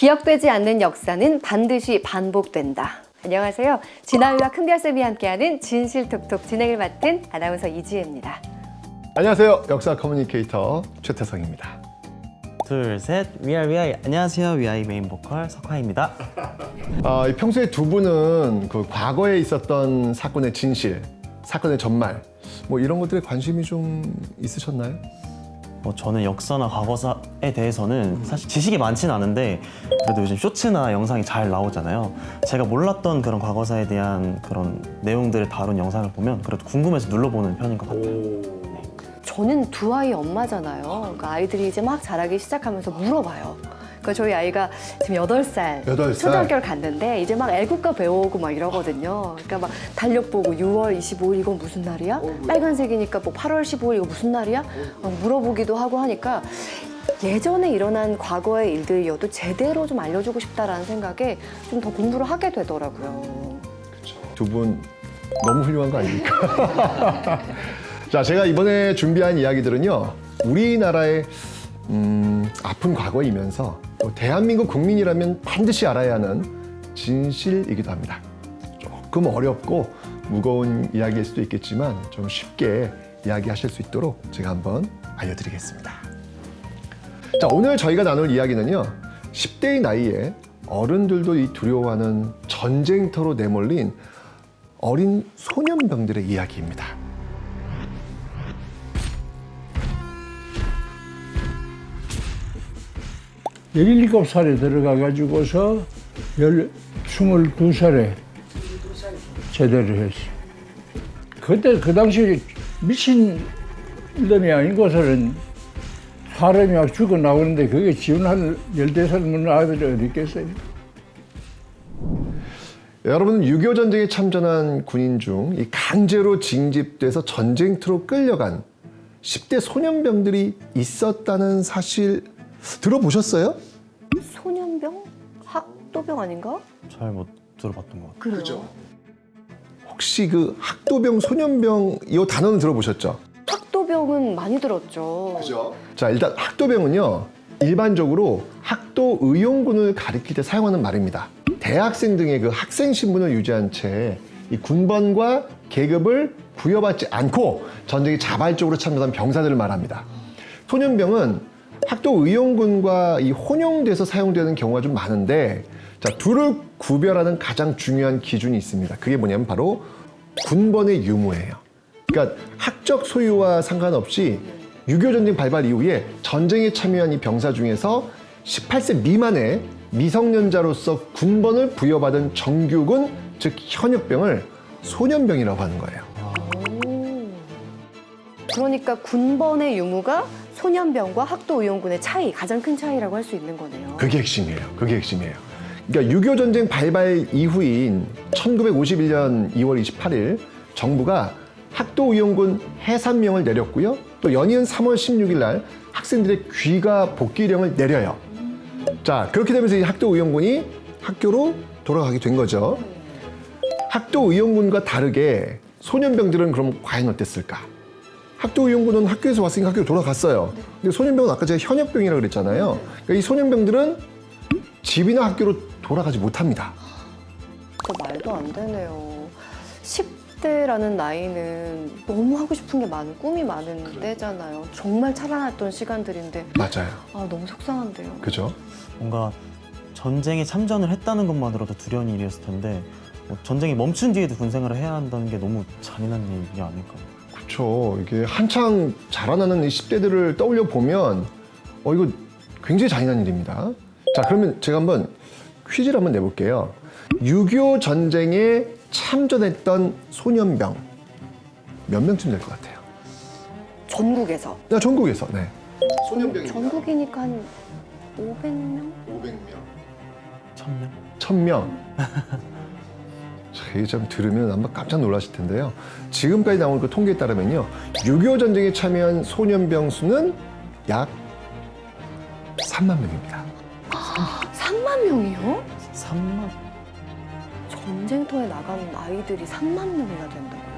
기억되지 않는 역사는 반드시 반복된다. 안녕하세요. 진아유와 큰별쌤이 함께하는 진실톡톡 진행을 맡은 아나운서 이지혜입니다. 안녕하세요. 역사 커뮤니케이터 최태성입니다. 둘, 셋, 위아이 위아이. 안녕하세요, 위아이 메인 보컬 석화입니다. 아, 이 평소에 두 분은 그 과거에 있었던 사건의 진실, 사건의 전말, 뭐 이런 것들에 관심이 좀 있으셨나요? 뭐 저는 역사나 과거사에 대해서는 사실 지식이 많진 않은데 그래도 요즘 쇼츠나 영상이 잘 나오잖아요. 제가 몰랐던 그런 과거사에 대한 그런 내용들을 다룬 영상을 보면 그래도 궁금해서 눌러보는 편인 것 같아요. 저는 두 아이 엄마잖아요. 그러니까 아이들이 이제 막 자라기 시작하면서 물어봐요. 그러니까 저희 아이가 지금 여덟 살 여덟 살. 초등학교를 갔는데 이제 막 애국가 배우고 막 이러거든요. 그러니까 막 달력 보고 6월 25일 이건 무슨 날이야? 빨간색이니까 뭐 8월 15일 이거 무슨 날이야? 막 물어보기도 하고 하니까 예전에 일어난 과거의 일들이어도 제대로 좀 알려주고 싶다라는 생각에 좀 더 공부를 하게 되더라고요. 두 분 너무 훌륭한 거 아닙니까? 자, 제가 이번에 준비한 이야기들은요, 우리나라의 음, 아픈 과거이면서 또 대한민국 국민이라면 반드시 알아야 하는 진실이기도 합니다. 조금 어렵고 무거운 이야기일 수도 있겠지만 좀 쉽게 이야기하실 수 있도록 제가 한번 알려드리겠습니다. 자, 오늘 저희가 나눌 이야기는요, 10대의 나이에 어른들도 이 두려워하는 전쟁터로 내몰린 어린 소년병들의 이야기입니다. 17살에 들어가가지고서 열, 22살에 제대를 했어. 그때 그 당시 미친 놈이 아닌 것은 사람이 막 죽어 나오는데 그게 지원할 14살 먹는 아이들이 어디 있겠어요? 여러분은 6.25 전쟁에 참전한 군인 중 이 강제로 징집돼서 전쟁터로 끌려간 10대 소년병들이 있었다는 사실 들어보셨어요? 소년병? 학도병 아닌가? 잘 못 들어봤던 것 같아요. 그래요. 혹시 그 학도병, 소년병 이 단어는 들어보셨죠? 학도병은 많이 들었죠. 자, 일단 학도병은요. 일반적으로 학도 의용군을 가리킬 때 사용하는 말입니다. 대학생 등의 그 학생 신분을 유지한 채 이 군번과 계급을 부여받지 않고 전쟁에 자발적으로 참여한 병사들을 말합니다. 소년병은 학도 의용군과 이 혼용돼서 사용되는 경우가 좀 많은데 자, 둘을 구별하는 가장 중요한 기준이 있습니다. 그게 뭐냐면 바로 군번의 유무예요. 그러니까 학적 소유와 상관없이 6.25 전쟁 발발 이후에 전쟁에 참여한 이 병사 중에서 18세 미만의 미성년자로서 군번을 부여받은 정규군, 즉 현역병을 소년병이라고 하는 거예요. 오. 그러니까 군번의 유무가 소년병과 학도 의용군의 차이, 가장 큰 차이라고 할 수 있는 거네요. 그게 핵심이에요. 그게 핵심이에요. 그러니까 6.25 전쟁 발발 이후인 1951년 2월 28일 정부가 학도 의용군 해산명을 내렸고요. 또 연이은 3월 16일 날 학생들의 귀가 복귀령을 내려요. 자, 그렇게 되면서 이 학도 의용군이 학교로 돌아가게 된 거죠. 학도 의용군과 다르게 소년병들은 그럼 과연 어땠을까? 학도의용군은 학교에서 왔으니까 학교로 돌아갔어요. 근데 소년병은 아까 제가 현역병이라고 그랬잖아요. 그러니까 이 소년병들은 집이나 학교로 돌아가지 못합니다. 진짜 말도 안 되네요. 10대라는 나이는 너무 하고 싶은 게 많은, 꿈이 많은 때잖아요. 정말 찬란했던 시간들인데, 맞아요. 아, 너무 속상한데요. 그죠? 뭔가 전쟁에 참전을 했다는 것만으로도 두려운 일이었을 텐데 뭐 전쟁이 멈춘 뒤에도 군생활을 해야 한다는 게 너무 잔인한 일이 아닐까. 그렇죠. 이게 한창 자라나는 이 10대들을 떠올려 보면 어 이거 굉장히 잔인한 일입니다. 자, 그러면 제가 한번 퀴즈를 한번 내볼게요. 6.25 전쟁에 참전했던 소년병 몇 명쯤 될 것 같아요? 전국에서. 야, 전국에서. 네. 소년병입니다. 전국이니까 한 500명? 500명. 천명? 1000명. 이게 좀 들으면 아마 깜짝 놀라실 텐데요. 지금까지 나온 그 통계에 따르면요. 6.25 전쟁에 참여한 소년병 수는 약 3만 명입니다. 3만 명이요? 3만? 전쟁터에 나간 아이들이 3만 명이나 된다고요?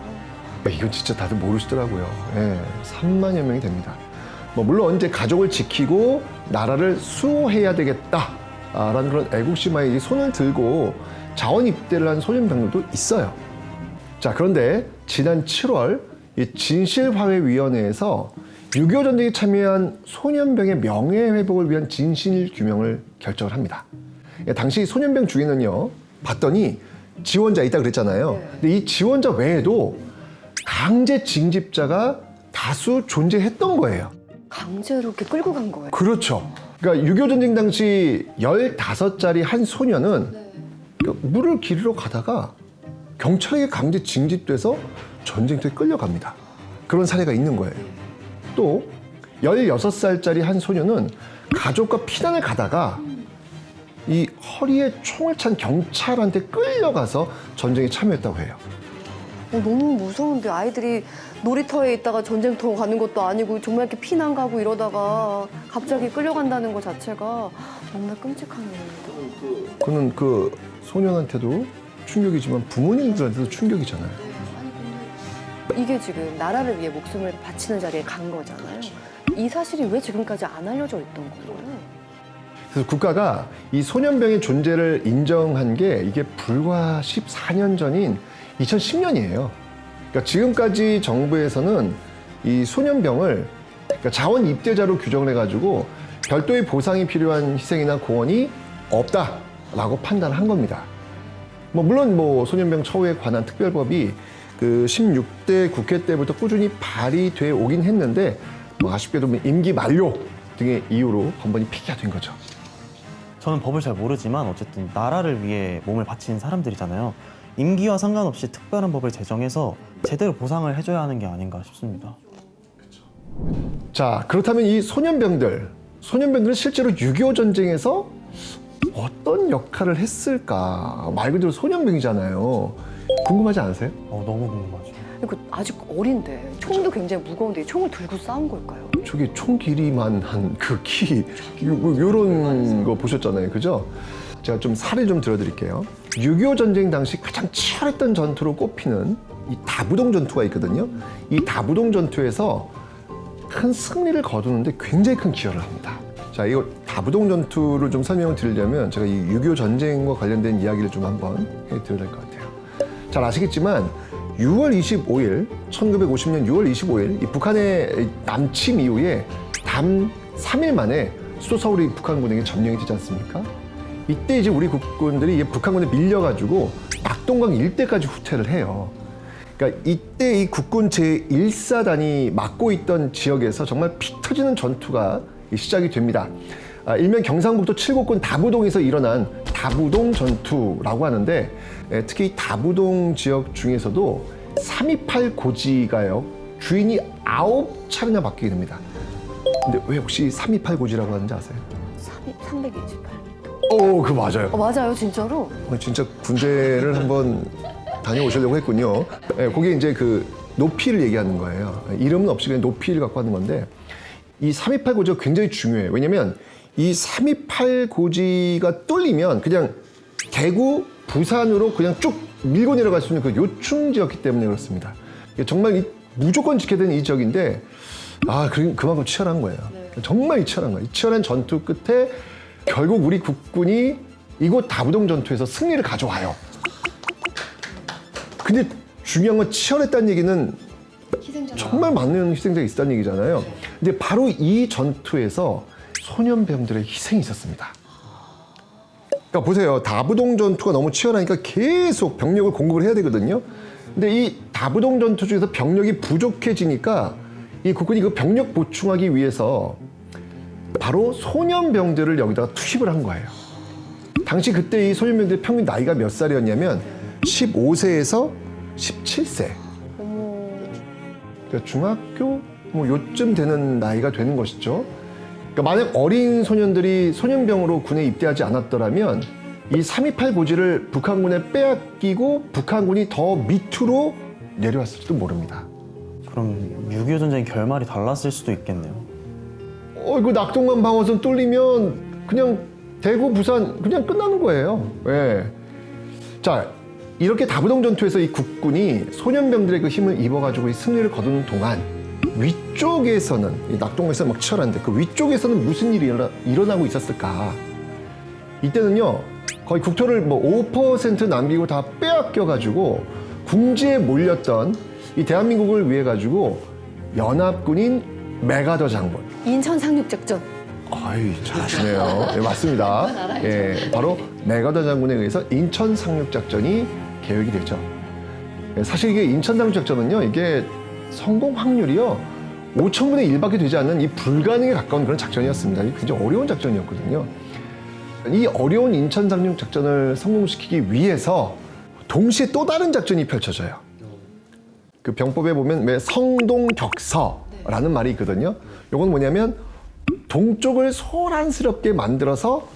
야, 이건 진짜 다들 모르시더라고요. 예, 3만여 명이 됩니다. 뭐 물론 이제 가족을 지키고 나라를 수호해야 되겠다. 라는 그런 애국심화에 이 손을 들고 자원 입대를 한 소년병들도 있어요. 자, 그런데 지난 7월 이 진실화해위원회에서 6.25 전쟁에 참여한 소년병의 명예회복을 위한 진실 규명을 결정을 합니다. 예, 당시 소년병 중에는요, 봤더니 지원자 있다 그랬잖아요. 근데 이 지원자 외에도 강제 징집자가 다수 존재했던 거예요. 강제로 이렇게 끌고 간 거예요. 그렇죠. 그러니까 6.25 전쟁 당시 15짜리 한 소녀는 그 물을 기르러 가다가 경찰에게 강제 징집돼서 전쟁터에 끌려갑니다. 그런 사례가 있는 거예요. 또 16살짜리 한 소녀는 가족과 피난을 가다가 이 허리에 총을 찬 경찰한테 끌려가서 전쟁에 참여했다고 해요. 어, 너무 무서운데 아이들이 놀이터에 있다가 전쟁터 가는 것도 아니고 정말 이렇게 피난 가고 이러다가 갑자기 끌려간다는 것 자체가 정말 끔찍한 일입니다. 그는 그 소년한테도 충격이지만 부모님들한테도 충격이잖아요. 이게 지금 나라를 위해 목숨을 바치는 자리에 간 거잖아요. 이 사실이 왜 지금까지 안 알려져 있던 건가요? 그래서 국가가 이 소년병의 존재를 인정한 게 이게 불과 14년 전인 2010년이에요. 그러니까 지금까지 정부에서는 이 소년병을 그러니까 자원 입대자로 규정을 해가지고 별도의 보상이 필요한 희생이나 공헌이 없다 라고 판단한 겁니다. 뭐 물론 뭐 소년병 처우에 관한 특별법이 그 16대 국회 때부터 꾸준히 발의돼 오긴 했는데 뭐 아쉽게도 뭐 임기 만료 등의 이유로 번번이 폐기가 된 거죠. 저는 법을 잘 모르지만 어쨌든 나라를 위해 몸을 바친 사람들이잖아요. 임기와 상관없이 특별한 법을 제정해서 제대로 보상을 해줘야 하는 게 아닌가 싶습니다. 자, 그렇다면 이 소년병들, 소년병들은 실제로 6.25 전쟁에서 어떤 역할을 했을까? 말 그대로 소년병이잖아요. 궁금하지 않으세요? 어, 너무 궁금하죠. 이거 아직 어린데 총도 굉장히 무거운데 이 총을 들고 싸운 걸까요? 저기 총 길이만 한 그 키, 요런 거 보셨잖아요. 그죠? 제가 좀 사례 좀 들어드릴게요. 6.25 전쟁 당시 가장 치열했던 전투로 꼽히는 이 다부동 전투가 있거든요. 이 다부동 전투에서 큰 승리를 거두는데 굉장히 큰 기여를 합니다. 자, 이거 다부동 전투를 좀 설명을 드리려면 제가 이 6.25 전쟁과 관련된 이야기를 좀 한번 해드려야 될 것 같아요. 잘 아시겠지만 6월 25일, 1950년 6월 25일 이 북한의 남침 이후에 단 3일 만에 수도 서울이 북한군에게 점령이 되지 않습니까? 이때 이제 우리 국군들이 이 북한군에 밀려가지고 낙동강 일대까지 후퇴를 해요. 그러니까 이때 이 국군 제1사단이 맡고 있던 지역에서 정말 피 터지는 전투가 시작이 됩니다. 아, 일명 경상북도 칠곡군 다부동에서 일어난 다부동 전투라고 하는데 예, 특히 이 다부동 지역 중에서도 328 고지가요 주인이 아홉 차례나 바뀌게 됩니다. 근데 왜 혹시 328 고지라고 하는지 아세요? 328. 오, 그 맞아요. 어, 맞아요, 진짜로? 어, 진짜 군대를 한번 다녀오시려고 했군요. 예, 그게 이제 그 높이를 얘기하는 거예요. 이름은 없이 그냥 높이를 갖고 하는 건데 이328 고지가 굉장히 중요해요. 왜냐면 이328 고지가 뚫리면 그냥 대구, 부산으로 그냥 쭉 밀고 내려갈 수 있는 그 요충지였기 때문에 그렇습니다. 정말 이- 무조건 지켜야 되는 이 지역인데 아, 그- 그만큼 치열한 거예요. 정말 치열한 거예요. 이 치열한 전투 끝에 결국 우리 국군이 이곳 다부동 전투에서 승리를 가져와요. 근데 중요한 건 치열했다는 얘기는 정말 많은 희생자가 있었다는 얘기잖아요. 근데 바로 이 전투에서 소년병들의 희생이 있었습니다. 그러니까 보세요. 다부동 전투가 너무 치열하니까 계속 병력을 공급을 해야 되거든요. 근데 이 다부동 전투 중에서 병력이 부족해지니까 이 국군이 그 병력 보충하기 위해서 바로 소년병들을 여기다가 투입을 한 거예요. 당시 그때 이 소년병들의 평균 나이가 몇 살이었냐면 15세에서 17세. 어머. 그러니까 중학교 뭐 요쯤 되는 나이가 되는 것이죠. 그러니까 만약 어린 소년들이 소년병으로 군에 입대하지 않았더라면 이 328 고지를 북한군에 빼앗기고 북한군이 더 밑으로 내려왔을지도 모릅니다. 그럼 6.25 전쟁 결말이 달랐을 수도 있겠네요. 어, 이거 낙동강 방어선 뚫리면 그냥 대구, 부산 그냥 끝나는 거예요. 예. 자, 이렇게 다부동 전투에서 이 국군이 소년병들의 그 힘을 입어가지고 이 승리를 거두는 동안 위쪽에서는 이 낙동강에서 막 치열한데 그 위쪽에서는 무슨 일이 일어나, 일어나 고 있었을까? 이때는요 거의 국토를 뭐 5% 남기고 다 빼앗겨 가지고 궁지에 몰렸던 이 대한민국을 위해 가지고 연합군인 메가더 장군 인천 상륙작전. 아이 잘하시네요. 예, 맞습니다. 예, 바로 메가더 장군에 의해서 인천 상륙 작전이 계획이 되죠. 예, 사실 이게 인천 상륙 작전은요, 이게 성공 확률이요 5천분의 1밖에 되지 않는 이 불가능에 가까운 그런 작전이었습니다. 굉장히 어려운 작전이었거든요. 이 어려운 인천 상륙 작전을 성공시키기 위해서 동시에 또 다른 작전이 펼쳐져요. 그 병법에 보면 왜 성동격서라는 말이 있거든요. 요건 뭐냐면 동쪽을 소란스럽게 만들어서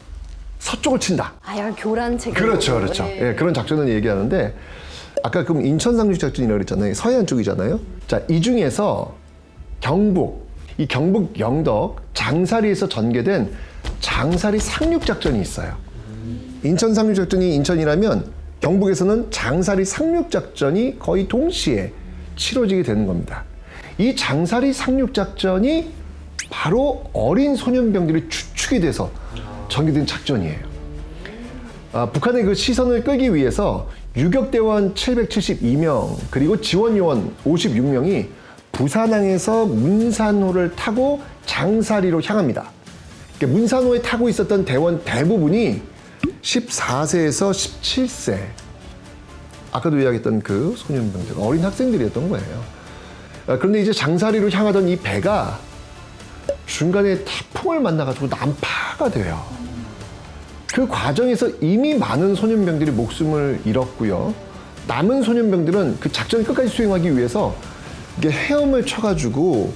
서쪽을 친다. 아, 약간 교란 체계. 그렇죠, 그렇죠. 네. 예, 그런 작전을 얘기하는데 아까 그럼 인천 상륙 작전이라고 그랬잖아요. 서해안 쪽이잖아요. 자, 이 중에서 경북, 이 경북 영덕 장사리에서 전개된 장사리 상륙 작전이 있어요. 인천 상륙 작전이 인천이라면 경북에서는 장사리 상륙 작전이 거의 동시에 치러지게 되는 겁니다. 이 장사리 상륙 작전이 바로 어린 소년병들이 추측이 돼서 전개된 작전이에요. 아, 북한의 그 시선을 끄기 위해서 유격대원 772명 그리고 지원요원 56명이 부산항에서 문산호를 타고 장사리로 향합니다. 문산호에 타고 있었던 대원 대부분이 14세에서 17세 아까도 이야기했던 그 소년병들 어린 학생들이었던 거예요. 아, 그런데 이제 장사리로 향하던 이 배가 중간에 태풍을 만나가지고 난파가 돼요. 그 과정에서 이미 많은 소년병들이 목숨을 잃었고요. 남은 소년병들은 그 작전을 끝까지 수행하기 위해서 이게 헤엄을 쳐가지고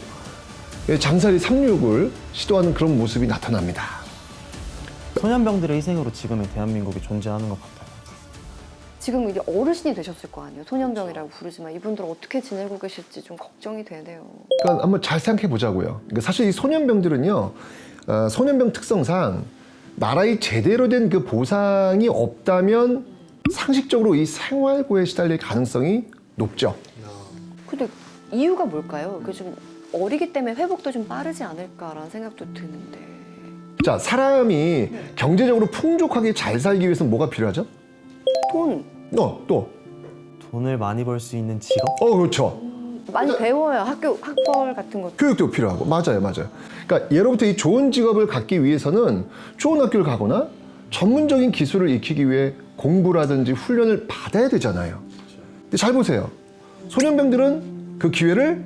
장사리 상륙을 시도하는 그런 모습이 나타납니다. 소년병들의 희생으로 지금의 대한민국이 존재하는 것 같아요. 지금 이제 어르신이 되셨을 거 아니에요. 소년병이라고 부르지만 이분들 어떻게 지내고 계실지 좀 걱정이 되네요. 그러니까 한번 잘 생각해 보자고요. 그러니까 사실 이 소년병들은요, 어, 소년병 특성상 나라의 제대로 된 그 보상이 없다면 상식적으로 이 생활고에 시달릴 가능성이 높죠. 근데 이유가 뭘까요? 그 좀 어리기 때문에 회복도 좀 빠르지 않을까라는 생각도 드는데. 자, 사람이 경제적으로 풍족하게 잘 살기 위해서는 뭐가 필요하죠? 돈 어, 또. 돈을 많이 벌 수 있는 직업? 어, 그렇죠. 많이 배워요. 학교 학벌 같은 것도. 교육도 필요하고 맞아요 맞아요 그러니까 예로부터 이 좋은 직업을 갖기 위해서는 좋은 학교를 가거나 전문적인 기술을 익히기 위해 공부라든지 훈련을 받아야 되잖아요 근데 잘 보세요 소년병들은 그 기회를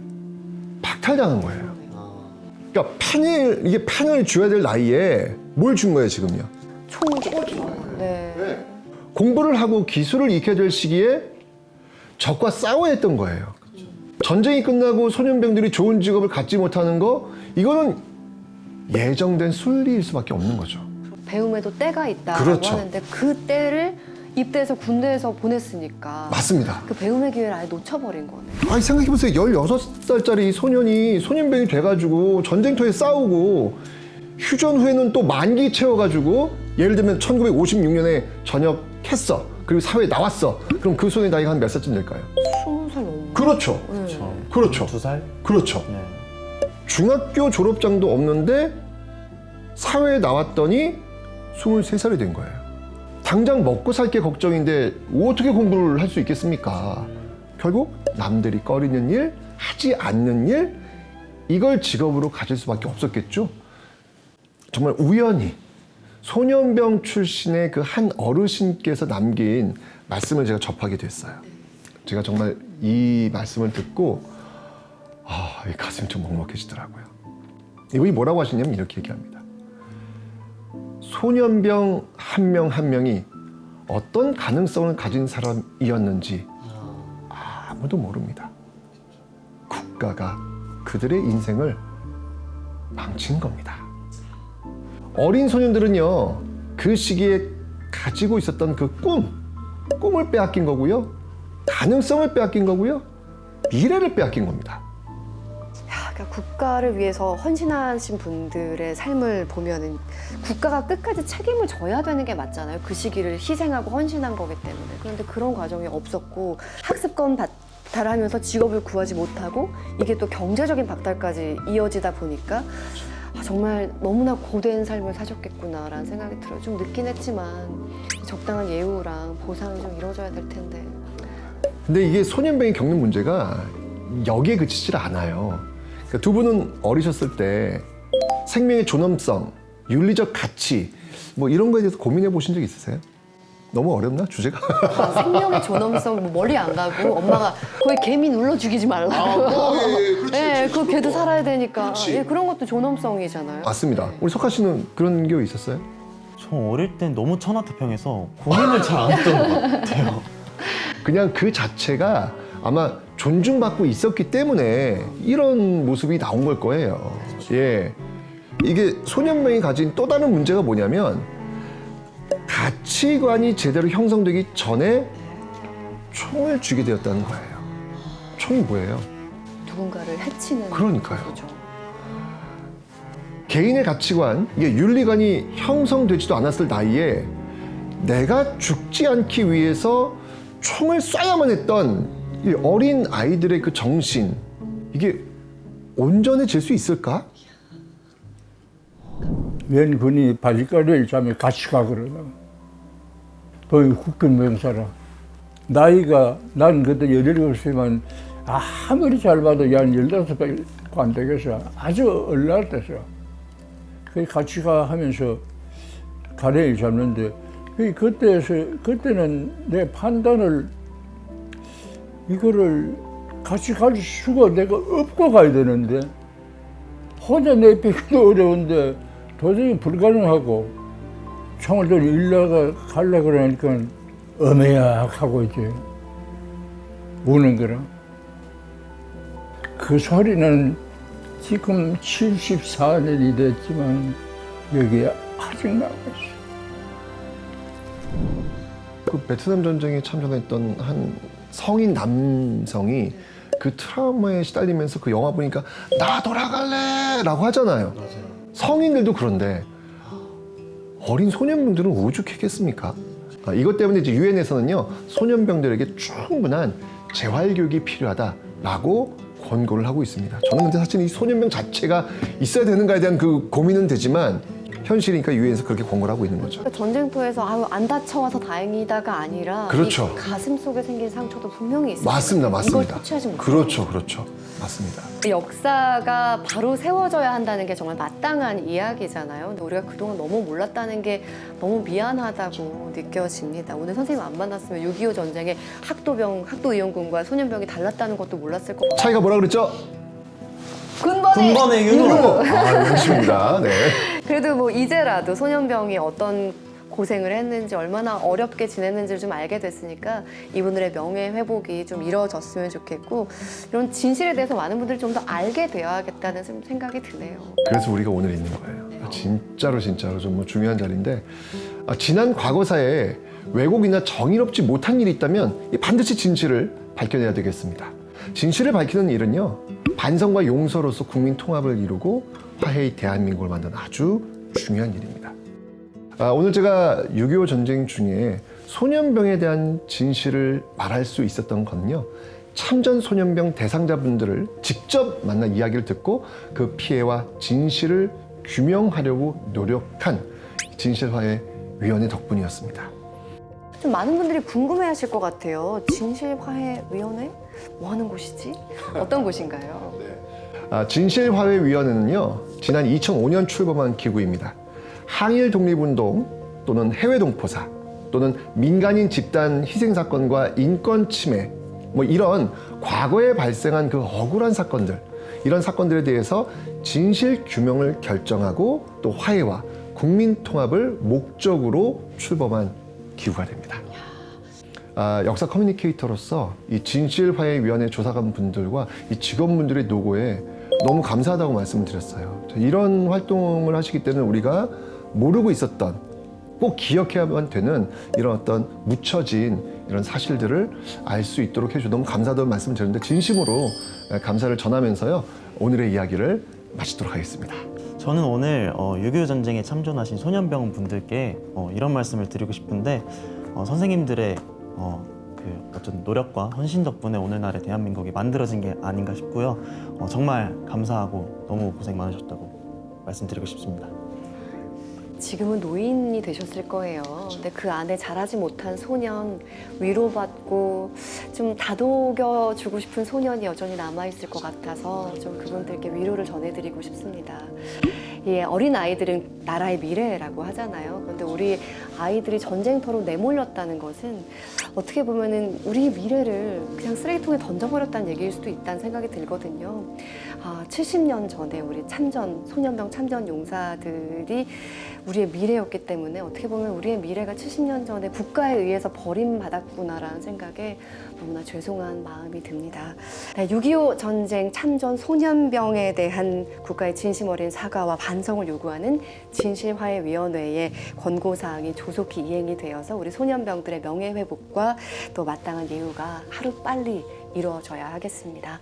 박탈당한 거예요 그러니까 펜을 이게 펜을 줘야 될 나이에 뭘 준 거예요 지금요 총기. 네. 공부를 하고 기술을 익혀야 될 시기에 적과 싸워야 했던 거예요. 전쟁이 끝나고 소년병들이 좋은 직업을 갖지 못하는 거 이거는 예정된 순리일 수밖에 없는 거죠. 배움에도 때가 있다고 그렇죠. 하는데 그 때를 입대해서 군대에서 보냈으니까 맞습니다. 그 배움의 기회를 아예 놓쳐버린 거네. 아니 생각해보세요. 16살짜리 소년이 소년병이 돼가지고 전쟁터에 싸우고 휴전 후에는 또 만기 채워가지고 예를 들면 1956년에 전역했어. 그리고 사회에 나왔어. 그럼 그 소년의 나이가 한 몇 살쯤 될까요? 스무 살. 그렇죠. 네. 그렇죠. 두 살? 그렇죠. 네. 중학교 졸업장도 없는데 사회에 나왔더니 23살이 된 거예요. 당장 먹고 살 게 걱정인데 어떻게 공부를 할 수 있겠습니까? 결국 남들이 꺼리는 일, 하지 않는 일, 이걸 직업으로 가질 수밖에 없었겠죠. 정말 우연히 소년병 출신의 그 한 어르신께서 남긴 말씀을 제가 접하게 됐어요. 제가 정말 이 말씀을 듣고 아, 이 가슴이 좀 먹먹해지더라고요. 이분이 뭐라고 하시냐면 이렇게 얘기합니다. 소년병 한 명 한 명이 어떤 가능성을 가진 사람이었는지 아무도 모릅니다. 국가가 그들의 인생을 망친 겁니다. 어린 소년들은요, 그 시기에 가지고 있었던 그 꿈, 꿈을 빼앗긴 거고요, 가능성을 빼앗긴 거고요, 미래를 빼앗긴 겁니다. 야, 그러니까 국가를 위해서 헌신하신 분들의 삶을 보면은 국가가 끝까지 책임을 져야 되는 게 맞잖아요. 그 시기를 희생하고 헌신한 거기 때문에. 그런데 그런 과정이 없었고 학습권 박탈하면서 직업을 구하지 못하고 이게 또 경제적인 박탈까지 이어지다 보니까 아, 정말 너무나 고된 삶을 사셨겠구나라는 생각이 들어요. 좀 늦긴 했지만 적당한 예우랑 보상이 좀 이루어져야 될 텐데. 근데 이게 소년병이 겪는 문제가 여기에 그치질 않아요. 그러니까 두 분은 어리셨을 때 생명의 존엄성, 윤리적 가치 뭐 이런 거에 대해서 고민해 보신 적 있으세요? 너무 어렵나 주제가? 아, 생명의 존엄성 뭐 멀리 안 가고 엄마가 거의 개미 눌러 죽이지 말라고. 예, 그 걔도 살아야 되니까. 예, 그런 것도 존엄성이잖아요. 맞습니다. 우리 석하 씨는 그런 게 있었어요? 저 어릴 땐 너무 천하태평해서 고민을 잘 안 했던 것 같아요. 그냥 그 자체가 아마 존중받고 있었기 때문에 이런 모습이 나온 걸 거예요. 예. 이게 소년병이 가진 또 다른 문제가 뭐냐면 가치관이 제대로 형성되기 전에 총을 쥐게 되었다는 거예요. 총이 뭐예요? 누군가를 해치는. 그러니까요. 거죠. 개인의 가치관, 이게 윤리관이 형성되지도 않았을 나이에 내가 죽지 않기 위해서 총을 쏴야만 했던 이 어린 아이들의 그 정신, 이게 온전해질 수 있을까? 웬 군이 바지가리를 잠에 같이 가거든. 또 국군 병사라. 나이가 난 그때 열일곱 세만 아무리 잘 봐도 한 열다섯 배안 되겠어. 아주 때서. 그 같이 가 하면서 가래를 잡는데 그 그때에서 그때는 내 판단을 이거를 같이 갈 수가 내가 없고 가야 되는데 혼자 내빼기도 어려운데 도저히 불가능하고 총을 좀 일러가 갈라 그러니까 어메야 하고 이제 우는 거라. 그 소리는 지금 74년이 됐지만 여기에 아직 나고 있어. 그 베트남 전쟁에 참전했던 한 성인 남성이 그 트라우마에 시달리면서 그 영화 보니까 나 돌아갈래라고 하잖아요. 성인들도 그런데 어린 소년병들은 오죽했겠습니까? 아, 이것 때문에 이제 유엔에서는요 소년병들에게 충분한 재활 교육이 필요하다라고 권고를 하고 있습니다. 저는 근데 사실 이 소년병 자체가 있어야 되는가에 대한 그 고민은 되지만 현실이니까 유엔에서 그렇게 권고를 하고 있는 거죠. 그러니까 전쟁터에서 아유 안 다쳐와서 다행이다가 아니라 그렇죠. 이 가슴 속에 생긴 상처도 분명히 있어요. 맞습니다, 맞습니다. 이걸 터치하지 못해. 그렇죠, 그렇죠, 맞습니다. 역사가 바로 세워져야 한다는 게 정말 마땅한 이야기잖아요. 근데 우리가 그동안 너무 몰랐다는 게 너무 미안하다고 느껴집니다. 오늘 선생님 안 만났으면 6.25 전쟁에 학도병, 학도의용군과 소년병이 달랐다는 것도 몰랐을 것 같아요. 차이가 뭐라 그랬죠? 군번의, 군번의 윤호. 아, 그렇습니다. 네. 그래도 뭐 이제라도 소년병이 어떤 고생을 했는지 얼마나 어렵게 지냈는지를 좀 알게 됐으니까 이분들의 명예 회복이 좀 이루어졌으면 좋겠고 이런 진실에 대해서 많은 분들이 좀 더 알게 되어야겠다는 좀 생각이 드네요. 그래서 우리가 오늘 있는 거예요. 진짜로 진짜로 좀 뭐 중요한 자리인데 아, 지난 과거사에 왜곡이나 정의롭지 못한 일이 있다면 이 반드시 진실을 밝혀내야 되겠습니다. 진실을 밝히는 일은요 반성과 용서로서 국민 통합을 이루고 화해의 대한민국을 만드는 아주 중요한 일입니다. 아, 오늘 제가 6.25 전쟁 중에 소년병에 대한 진실을 말할 수 있었던 건요. 참전 소년병 대상자분들을 직접 만나 이야기를 듣고 그 피해와 진실을 규명하려고 노력한 진실화해 위원회 덕분이었습니다. 좀 많은 분들이 궁금해하실 것 같아요. 진실화해위원회 뭐 하는 곳이지? 어떤 곳인가요? 아, 진실화해위원회는요 지난 2005년 출범한 기구입니다. 항일 독립운동 또는 해외 동포사 또는 민간인 집단 희생 사건과 인권 침해 뭐 이런 과거에 발생한 그 억울한 사건들 이런 사건들에 대해서 진실 규명을 결정하고 또 화해와 국민 통합을 목적으로 출범한 기구가 됩니다. 아, 역사 커뮤니케이터로서 이 진실화해위원회 조사관 분들과 이 직원분들의 노고에 너무 감사하다고 말씀을 드렸어요. 이런 활동을 하시기 때문에 우리가 모르고 있었던 꼭 기억해야만 되는 이런 어떤 묻혀진 이런 사실들을 알 수 있도록 해주 너무 감사하다는 말씀을 드렸는데 진심으로 감사를 전하면서요 오늘의 이야기를 마치도록 하겠습니다. 저는 오늘 어, 6.25 전쟁에 참전하신 소년병 분들께 어, 이런 말씀을 드리고 싶은데 어, 선생님들의 어, 그 어떤 노력과 헌신 덕분에 오늘날의 대한민국이 만들어진 게 아닌가 싶고요. 어, 정말 감사하고 너무 고생 많으셨다고 말씀드리고 싶습니다. 지금은 노인이 되셨을 거예요. 근데 그 안에 자라지 못한 소년, 위로받고 좀 다독여 주고 싶은 소년이 여전히 남아있을 것 같아서 좀 그분들께 위로를 전해드리고 싶습니다. 예, 어린 아이들은 나라의 미래라고 하잖아요. 그런데 우리 아이들이 전쟁터로 내몰렸다는 것은 어떻게 보면은 우리 미래를 그냥 쓰레기통에 던져버렸다는 얘기일 수도 있다는 생각이 들거든요. 아, 70년 전에 우리 참전, 소년병 참전 용사들이 우리의 미래였기 때문에 어떻게 보면 우리의 미래가 70년 전에 국가에 의해서 버림받았구나라는 생각에 너무나 죄송한 마음이 듭니다. 네, 6.25 전쟁 참전 소년병에 대한 국가의 진심 어린 사과와 반성을 요구하는 진실화해위원회의 권고사항이 조속히 이행이 되어서 우리 소년병들의 명예회복과 또 마땅한 예우가 하루 빨리 이루어져야 하겠습니다.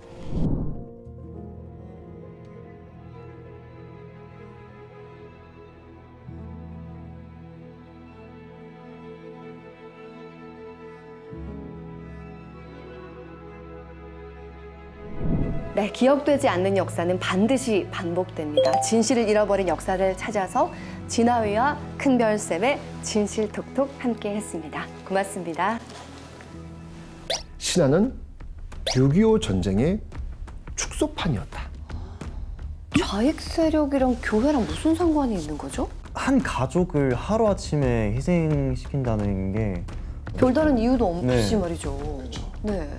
네, 기억되지 않는 역사는 반드시 반복됩니다. 진실을 잃어버린 역사를 찾아서 진아위와 큰별쌤의 진실톡톡 함께 했습니다. 고맙습니다. 신하는 6.25 전쟁의 축소판이었다. 좌익 세력이랑 교회랑 무슨 상관이 있는 거죠? 한 가족을 하루 아침에 희생시킨다는 게 별다른 이유도 없이 네. 말이죠. 네.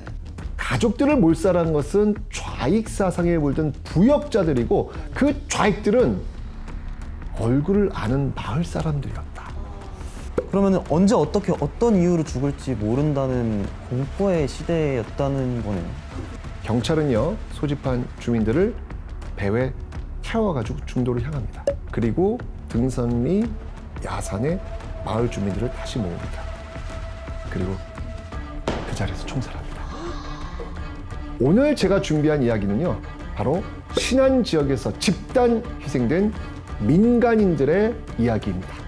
가족들을 몰살한 것은 좌익 사상에 물든 부역자들이고 그 좌익들은 얼굴을 아는 마을 사람들이었다. 그러면 언제 어떻게 어떤 이유로 죽을지 모른다는 공포의 시대였다는 거네요. 경찰은요 소집한 주민들을 배에 태워가지고 중도로 향합니다. 그리고 등선리 야산에 마을 주민들을 다시 모읍니다. 그리고 그 자리에서 총살합니다. 오늘 제가 준비한 이야기는요 바로 신안 지역에서 집단 희생된 민간인들의 이야기입니다.